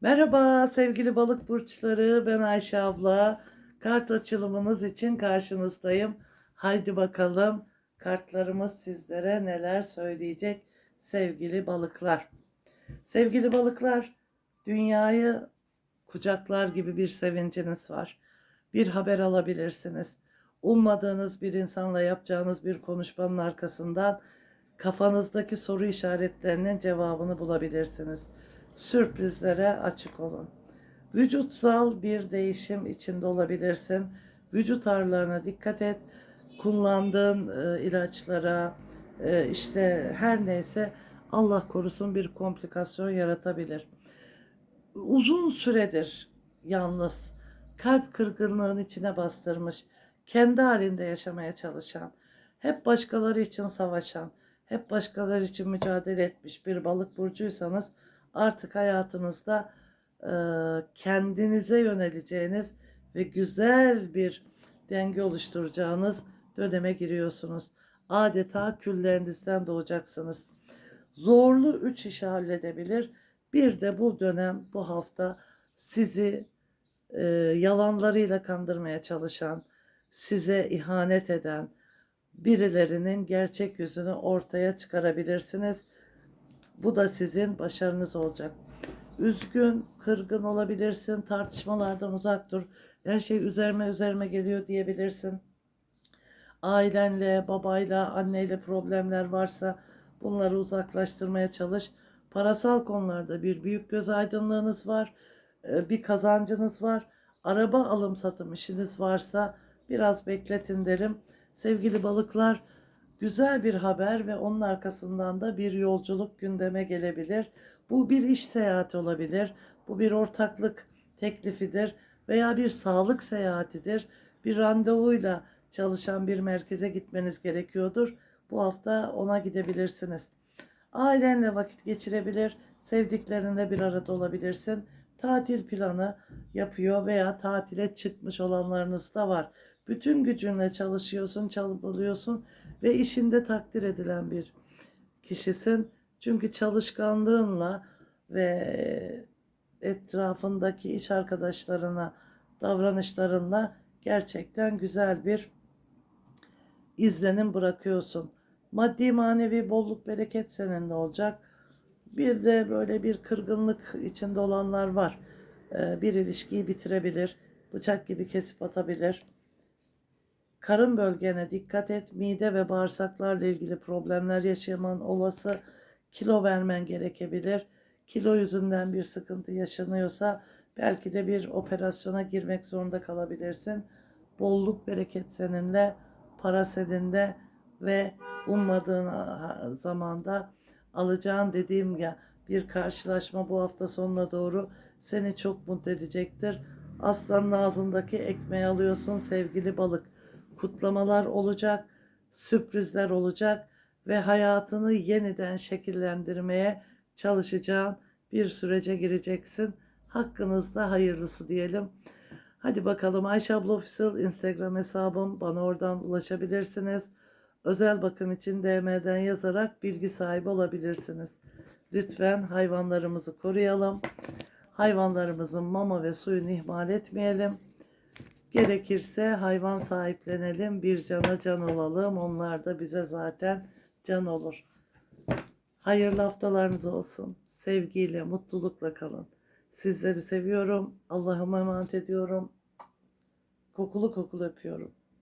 Merhaba sevgili balık burçları. Ben Ayşe abla. Kart açılımınız için karşınızdayım. Haydi bakalım kartlarımız sizlere neler söyleyecek sevgili balıklar. Sevgili balıklar, dünyayı kucaklar gibi bir sevinciniz var. Bir haber alabilirsiniz. Ummadığınız bir insanla yapacağınız bir konuşmanın arkasından kafanızdaki soru işaretlerinin cevabını bulabilirsiniz. Sürprizlere açık olun. Vücutsal bir değişim içinde olabilirsin. Vücut ağrılarına dikkat et. Kullandığın e, ilaçlara e, işte her neyse Allah korusun bir komplikasyon yaratabilir. Uzun süredir yalnız kalp kırgınlığın içine bastırmış, kendi halinde yaşamaya çalışan, hep başkaları için savaşan, hep başkaları için mücadele etmiş bir balık burcuysanız artık hayatınızda e, kendinize yöneleceğiniz ve güzel bir denge oluşturacağınız döneme giriyorsunuz. Adeta küllerinizden doğacaksınız. Zorlu üç işi halledebilir. Bir de bu dönem bu hafta sizi e, yalanlarıyla kandırmaya çalışan, size ihanet eden birilerinin gerçek yüzünü ortaya çıkarabilirsiniz. Bu da sizin başarınız olacak. Üzgün, kırgın olabilirsin, tartışmalardan uzak dur. Her şey üzerime üzerime geliyor diyebilirsin. Ailenle, babayla, anneyle problemler varsa bunları uzaklaştırmaya çalış. Parasal konularda bir büyük göz aydınlığınız var, e, bir kazancınız var. Araba alım satım işiniz varsa biraz bekletin derim. Sevgili balıklar, güzel bir haber ve onun arkasından da bir yolculuk gündeme gelebilir. Bu bir iş seyahati olabilir. Bu bir ortaklık teklifidir veya bir sağlık seyahatidir. Bir randevuyla çalışan bir merkeze gitmeniz gerekiyordur. Bu hafta ona gidebilirsiniz. Ailenle vakit geçirebilir, sevdiklerinle bir arada olabilirsin. Tatil planı yapıyor veya tatile çıkmış olanlarınız da var. Bütün gücünle çalışıyorsun, çalıp ve işinde takdir edilen bir kişisin. Çünkü çalışkanlığınla ve etrafındaki iş arkadaşlarına davranışlarınla gerçekten güzel bir izlenim bırakıyorsun. Maddi manevi bolluk bereket seninle olacak. Bir de böyle bir kırgınlık içinde olanlar var. Ee, Bir ilişkiyi bitirebilir. Bıçak gibi kesip atabilir. Karın bölgene dikkat et. Mide ve bağırsaklarla ilgili problemler yaşaman olası. Kilo vermen gerekebilir. Kilo yüzünden bir sıkıntı yaşanıyorsa belki de bir operasyona girmek zorunda kalabilirsin. Bolluk bereket seninle, para seninle ve ummadığın zamanda alacağın dediğim ya bir karşılaşma bu hafta sonuna doğru seni çok mutlu edecektir. Aslanın ağzındaki ekmeği alıyorsun sevgili balık. Kutlamalar olacak, sürprizler olacak ve hayatını yeniden şekillendirmeye çalışacağın bir sürece gireceksin. Hakkınızda hayırlısı diyelim. Hadi bakalım Ayşe abla Official Instagram hesabım. Bana oradan ulaşabilirsiniz. Özel bakım için DM'den yazarak bilgi sahibi olabilirsiniz. Lütfen hayvanlarımızı koruyalım. Hayvanlarımızın mama ve suyunu ihmal etmeyelim. Gerekirse hayvan sahiplenelim, bir cana can olalım. Onlar da bize zaten can olur. Hayırlı haftalarınız olsun. Sevgiyle, mutlulukla kalın. Sizleri seviyorum. Allah'ıma emanet ediyorum. Kokulu kokulu öpüyorum.